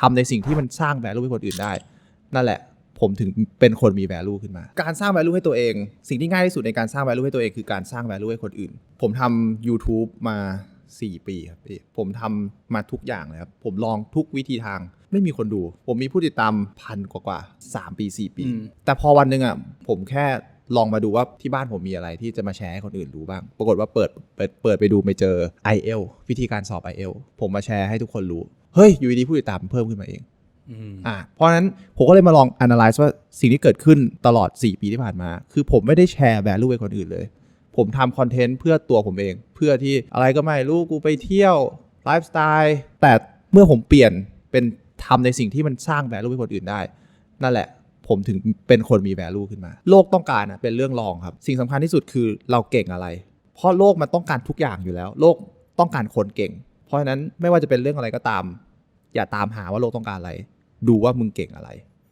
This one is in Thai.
ทำในสิ่งที่มันสร้าง value ให้คนอื่นได้ นั่นแหละ ผมถึงเป็นคนมี value ขึ้นมา การสร้าง value ให้ตัวเอง สิ่งที่ง่ายที่สุดในการสร้าง value ให้ตัวเองคือการสร้าง value ให้คนอื่น ผมทำ YouTube มา 4 ปีครับพี่ผมทำมาทุกอย่างเลยครับผมลองทุกวิธีทางไม่มีคนดู ผมมีผู้ติดตามพันกว่ากว่าๆ3ปี 4 ปีอืมแต่พอวันหนึ่งอะผมแค่ลองมาดูว่าที่บ้านผมมีอะไรที่จะมาแชร์ให้คนอื่นรู้บ้าง ปรากฏว่าเปิดเปิดเปิดไปดูไปเจอ i อ l วิธีการสอบ i อ l ผมมาแชร์ให้ทุกคนรู้ เฮ้ย อยู่ดีๆผู้ติดตามเพิ่มขึ้นมาเองอืมอ่าเพราะฉะนั้นผมก็เลยมาลอง analyze ว่าสิ่งที่เกิดขึ้นตลอด 4 ปีที่ผ่านมา คือผมไม่ได้แชร์ value ให้คนอื่นเลย ผมทำคอนเทนต์เพื่อตัวผมเอง เพื่อที่อะไรก็ไม่รู้กูไปเที่ยวไลฟ์สไตล์แต่เมื่อผมเปลี่ยนเป็นทำในสิ่งที่มันสร้าง value ให้คนอื่นได้ นั่นแหละผมถึงเป็นคนมี value ขึ้นมา โลกต้องการอะเป็นเรื่องรองครับ สิ่งสำคัญที่สุดคือเราเก่งอะไร เพราะโลกมันต้องการทุกอย่างอยู่แล้ว โลกต้องการคนเก่ง เพราะฉะนั้นไม่ว่าจะเป็นเรื่องอะไรก็ตาม อย่าตามหาว่าโลกต้องการอะไร ดูว่ามึงเก่งอะไร